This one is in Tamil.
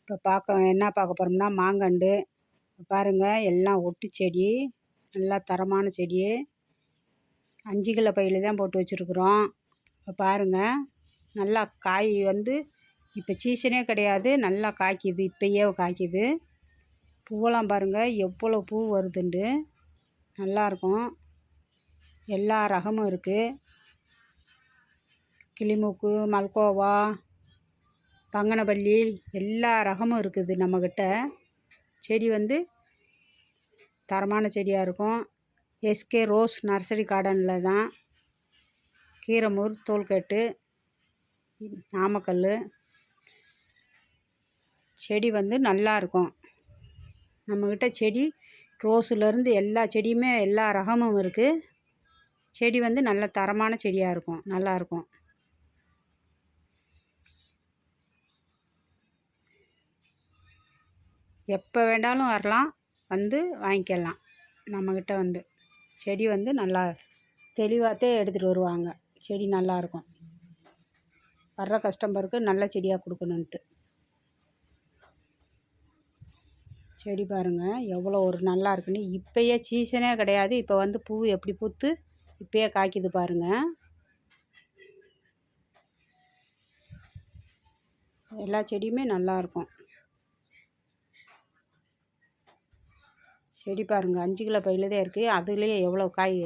இப்போ பார்க்க என்ன பார்க்க போகிறோம்னா மாங்கன்று பாருங்கள் எல்லாம் ஒட்டு செடி நல்லா தரமான செடி. அஞ்சு கிலோ பையில் தான் போட்டு வச்சுருக்குறோம். இப்போ பாருங்கள் நல்லா காய் வந்து இப்போ சீசனே கிடையாது நல்லா காய்க்குது இப்பயே காய்க்குது. பூவெல்லாம் பாருங்கள் எவ்வளோ பூ வருதுண்டு. நல்லாயிருக்கும் எல்லா ரகமும் இருக்குது கிளிமூக்கு மல்கோவா பங்கனப்பள்ளி எல்லா ரகமும் இருக்குது நம்மக்கிட்ட செடி வந்து தரமான செடியாக இருக்கும். எஸ்கே ரோஸ் நர்சரி கார்டனில் தான். கீரமூர் தோல்கட்டு நாமக்கல் செடி வந்து நல்லா இருக்கும். நம்மக்கிட்ட செடி ரோஸுலேருந்து எல்லா செடியுமே எல்லா ரகமும் இருக்குது செடி வந்து நல்ல தரமான செடியாக இருக்கும். நல்லாயிருக்கும் எப்போ வேண்டாலும் வரலாம் வந்து வாங்கிக்கலாம். நம்மக்கிட்ட வந்து. செடி வந்து நல்லா தெளிவாகத்தே எடுத்துகிட்டு வருவாங்க. செடி நல்லாயிருக்கும் வர்ற கஸ்டமருக்கு நல்ல செடியாக கொடுக்கணுன்ட்டு செடி பாருங்கள் எவ்வளோ ஒரு நல்லா இருக்குன்னு. இப்போயே சீசனே கிடையாது. இப்போ வந்து பூ எப்படி பூத்து இப்போயே காய்க்குது பாருங்கள் எல்லா செடியுமே நல்லாயிருக்கும் செடி பாருங்கள் அஞ்சு கிலோ பையில் தான் இருக்குது அதுலேயே எவ்வளோ காய்